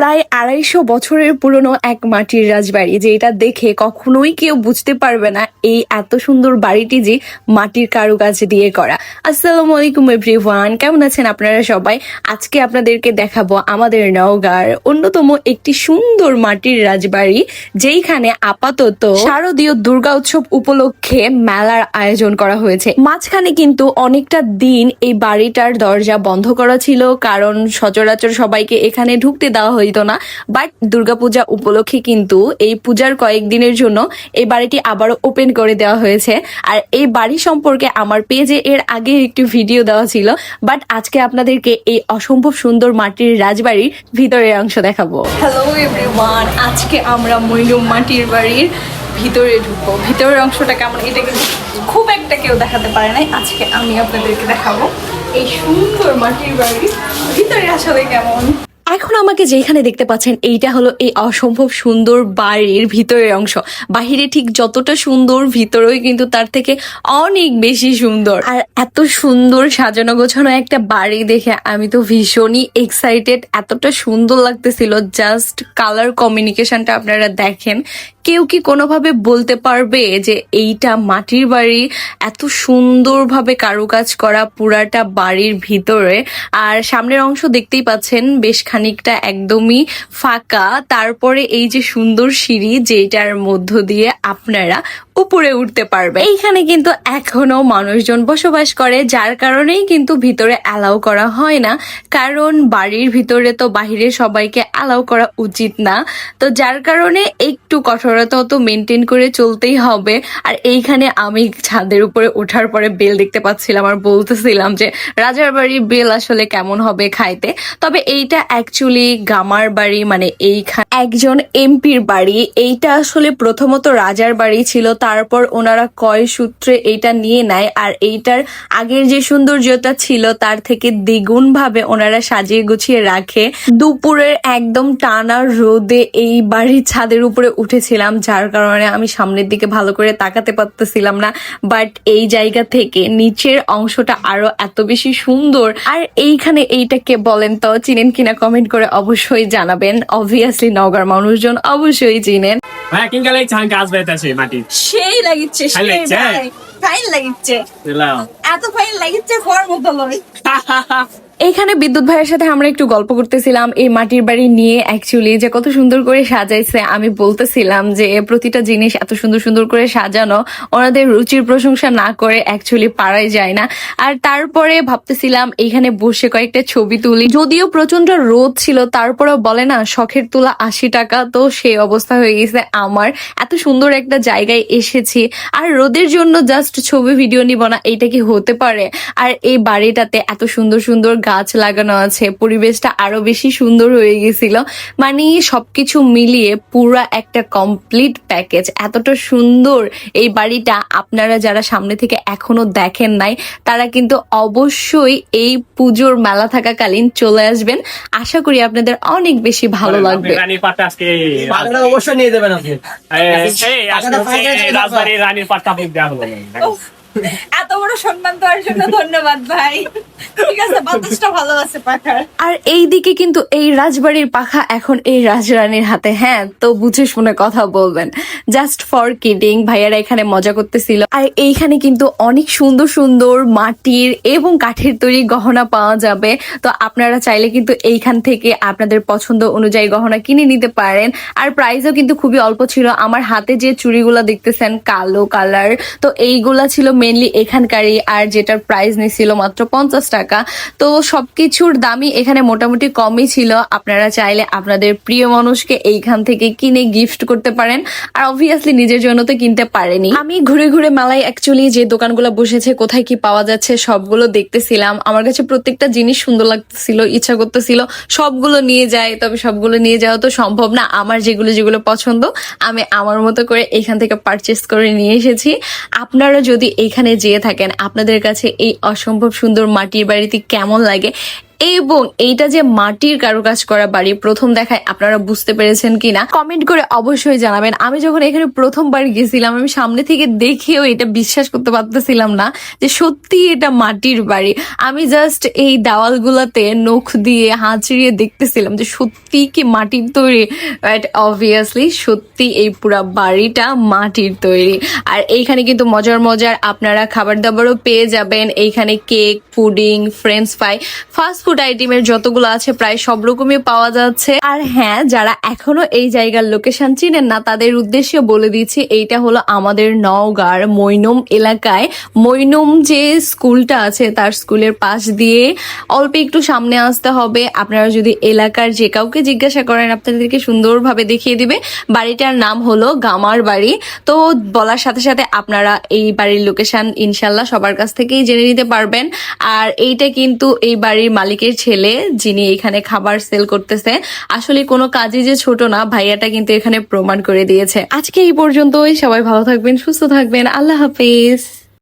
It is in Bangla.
প্রায় আড়াইশো বছরের পুরনো এক মাটির রাজবাড়ি, যে এটা দেখে কখনোই কেউ বুঝতে পারবে না এই এত সুন্দর বাড়িটি যে মাটির কারুকাজ দিয়ে করা। আসসালামু আলাইকুম এভরিওয়ান, কেমন আছেন আপনারা সবাই? আজকে আপনাদেরকে দেখাবো আমাদের নওগাঁর অন্যতম একটি সুন্দর মাটির রাজবাড়ি, যেইখানে আপাতত শারদীয় দুর্গা উৎসব উপলক্ষে মেলার আয়োজন করা হয়েছে। মাঝখানে কিন্তু অনেকটা দিন এই বাড়িটার দরজা বন্ধ করা ছিল, কারণ সচরাচর সবাইকে এখানে ঢুকতে দেওয়া হইতো না বাট দুর্গাপূজা উপলক্ষে কিন্তু এই পূজার কয়েকদিনের জন্য এই বাড়িটি আবারও ওপেন করে দেওয়া হয়েছে। আর এই বাড়ি সম্পর্কে আমার পেজে এর আগে একটি ভিডিও দেওয়া ছিল বাট আজকে আপনাদেরকে এই অসম্ভব সুন্দর মাটির রাজবাড়ির ভিতরের অংশ দেখাবো। হ্যালো এভরিওয়ান আজকে আমরা মইনুম মাটির বাড়ির ভিতরে ঢুকবো। ভিতরের অংশটা কেমন, এটা কিন্তু খুব একটা কেউ দেখাতে পারে নাই। আজকে আমি আপনাদেরকে দেখাবো এই সুন্দর মাটির বাড়ি ভিতরে আসলে কেমন। এখন আমাকে যেখানে দেখতে পাচ্ছেন, এইটা হলো এই অসম্ভব সুন্দর বাড়ির ভিতরের অংশ। বাহিরে ঠিক যতটা সুন্দর, ভিতরেও কিন্তু তার থেকে অনেক বেশি সুন্দর। আর এত সুন্দর সাজানো গোছানো একটা বাড়ি দেখে আমি তো ভীষণই এক্সাইটেড এতটা সুন্দর লাগতেছিল জাস্ট কালার কমিউনিকেশনটা আপনারা দেখেন। কেউ কি কোনোভাবে বলতে পারবে যে এইটা মাটির বাড়ি? এত সুন্দরভাবে কারুকাজ করা পুরাটা বাড়ির ভিতরে। আর সামনের অংশ দেখতেই পাচ্ছেন বেশ খানিকটা একদমই ফাঁকা। তারপরে এই যে সুন্দর সিঁড়ি, যেটার মধ্য দিয়ে আপনারা উপরে উঠতে পারবে এইখানে কিন্তু এখনও মানুষজন বসবাস করে, যার কারণেই কিন্তু ভিতরে অ্যালাউ করা হয় না। কারণ বাড়ির ভিতরে তো বাহিরে সবাইকে অ্যালাউ করা উচিত না। তো যার কারণে একটু কঠোরতা তো মেনটেন করে চলতেই হবে। আর এইখানে আমি ছাদের উপরে ওঠার পরে বেল দেখতে পাচ্ছিলাম আর বলতেছিলাম যে, রাজার বাড়ির বেল আসলে কেমন হবে খাইতে? তবে এইটা অ্যাকচুয়ালি গামার বাড়ি মানে এইখানে একজন এমপির বাড়ি। এইটা আসলে প্রথমত রাজার বাড়ি ছিল, তারপর ওনারা কয় সূত্রে এইটা নিয়ে নেয়। আর এইটার আগের যে সৌন্দর্যতা ছিল, তার থেকে দ্বিগুণ ভাবে ওনারা সাজিয়ে গুছিয়ে রাখে। দুপুরের একদম টানা রোদে এই বাড়ির ছাদের উপরে উঠেছিলাম। যার কারণে আমি সামনের দিকে ভালো করে তাকাতে পারতেছিলাম না। বাট এই জায়গা থেকে নিচের অংশটা আরও এত বেশি সুন্দর। আর এইখানে এইটাকে বলেন তো চিনেন কিনা কমেন্ট করে অবশ্যই জানাবেন। অবভিয়াসলি নগর মানুষজন অবশ্যই চিনেন। সেই লাগিচ্ছে ফাইন লাগছে? লাগিচ্ছে। এত ফাইন লাগিচ্ছে ফর মতো লয় এইখানে বিদ্যুৎ ভাইয়ের সাথে আমরা একটু গল্প করতেছিলাম। এই মাটির বাড়ি নিয়ে অ্যাকচুয়ালি যে কত সুন্দর করে সাজাইছে, আমি বলতেছিলাম যে প্রতিটা জিনিস এত সুন্দর সুন্দর করে সাজানো, ওনাদের রুচির প্রশংসা না করে অ্যাকচুয়ালি পারাই যায় না। আর তারপরে ভাবতেছিলাম এইখানে বসে কয়েকটা ছবি তুলি। যদিও প্রচণ্ড রোদ ছিল, তারপরেও বলে না, শখের তোলা আশি টাকা, তো সেই অবস্থা হয়ে গেছে আমার। এত সুন্দর একটা জায়গায় এসেছি। আর রোদের জন্য জাস্ট ছবি ভিডিও নিব না, এইটা কি হতে পারে? আর এই বাড়িটাতে এত সুন্দর সুন্দর গাছ লাগানো আছে পরিবেশটা আরও বেশি সুন্দর হয়ে গেছিল। মানে সবকিছু মিলিয়ে পুরা একটা কমপ্লিট প্যাকেজ এতটা সুন্দর এই বাড়িটা আপনারা যারা সামনে থেকে এখনও দেখেন নাই তারা কিন্তু অবশ্যই এই পুজোর মেলা থাকাকালীন চলে আসবেন। আশা করি আপনাদের অনেক বেশি ভালো লাগবে। অবশ্যই নিয়ে দেবেন আপনি। রাজবাড়ির রানীর পাটটা দেওয়া হলো এত বড় সম্মান দেওয়ার জন্য ধন্যবাদ, ভাই। ঠিক আছে, বাতাসটা ভালো আছে পাখার। আর এই দিকে কিন্তু এই রাজবাড়ির পাখা এখন এই রাজরানীর হাতে। হ্যাঁ তো বুঝে শুনে কথা বলবেন। জাস্ট ফর কিডিং ভাইয়ারা এখানে মজা করতেছিল। আর এইখানে কিন্তু অনেক সুন্দর সুন্দর মাটির এবং কাঠের তৈরি গহনা পাওয়া যাবে। তো আপনারা চাইলে কিন্তু এইখান থেকে আপনাদের পছন্দ অনুযায়ী গহনা কিনে নিতে পারেন। আর প্রাইসও কিন্তু খুবই অল্প ছিল। আমার হাতে যে চুড়িগুলো দেখতেছেন, কালো কালার, তো এইগুলা ছিল মেনলি এখানকারই, আর যেটার প্রাইস নিছিল মাত্র পঞ্চাশ টাকা। তো সবকিছুর দামই এখানে মোটামুটি কমই ছিল। আপনারা চাইলে আপনাদের প্রিয় মানুষকে এইখান থেকে কিনে গিফট করতে পারেন। আর অবভিয়াসলি নিজের জন্য তো কিনতে পারেনি। আমি ঘুরে ঘুরে মেলায় অ্যাকচুয়ালি যে দোকানগুলো বসেছে, কোথায় কি পাওয়া যাচ্ছে, সবগুলো দেখতেছিলাম। আমার কাছে প্রত্যেকটা জিনিস সুন্দর লাগতেছিল, ইচ্ছা করতেছিল, সবগুলো নিয়ে যায়। তবে সবগুলো নিয়ে যাওয়া তো সম্ভব না। আমার যেগুলো যেগুলো পছন্দ, আমি আমার মতো করে এখান থেকে পারচেস করে নিয়ে এসেছি। আপনারা যদি এখানে যেয়ে থাকেন। আপনাদের কাছে এই অসম্ভব সুন্দর মাটির বাড়িতে কেমন লাগে এবং এইটা যে মাটির কারুকাজ করা বাড়ি, প্রথম দেখায় আপনারা বুঝতে পেরেছেন কিনা কমেন্ট করে অবশ্যই জানাবেন। আমি যখন এখানে প্রথমবার গেছিলাম, আমি সামনে থেকে দেখেও এটা বিশ্বাস করতে পারতেছিলাম না যে সত্যি এটা মাটির বাড়ি। আমি জাস্ট এই দেওয়ালগুলোতে নখ দিয়ে হাঁচড়িয়ে দেখতেছিলাম যে সত্যি কি মাটির তৈরি। বাট অবভিয়াসলি সত্যি এই পুরা বাড়িটা মাটির তৈরি। আর এইখানে কিন্তু মজার মজার আপনারা খাবার দাবারও পেয়ে যাবেন। এইখানে cake pudding french fry fast food আইটেমের যতগুলো আছে, প্রায় সব রকমই পাওয়া যাচ্ছে। আর হ্যাঁ যারা এখনও এই জায়গার লোকেশন চিনেন না, তাদের উদ্দেশ্যে বলে দিচ্ছি, এইটা হলো আমাদের নওগাঁর মৈনম এলাকায়। মৈনম যে স্কুলটা আছে, তার স্কুলের পাশ দিয়ে অল্প একটু সামনে আসতে হবে। আপনারা যদি এলাকার যে কাউকে জিজ্ঞাসা করেন, আপনাদেরকে সুন্দরভাবে দেখিয়ে দিবে। বাড়িটার নাম হলো গামার বাড়ি। তো বলার সাথে সাথে আপনারা এই বাড়ির লোকেশন ইনশাল্লাহ সবার কাছ থেকেই জেনে নিতে পারবেন। আর এইটা কিন্তু এই বাড়ির মালিকের ছেলে যিনি এখানে খাবার সেল করতেছে। আসলে কোনো কাজই যে ছোট না, ভাইয়াটা কিন্তু এখানে প্রমাণ করে দিয়েছে। আজকে এই পর্যন্তই। সবাই ভালো থাকবেন, সুস্থ থাকবেন। আল্লাহ হাফিজ।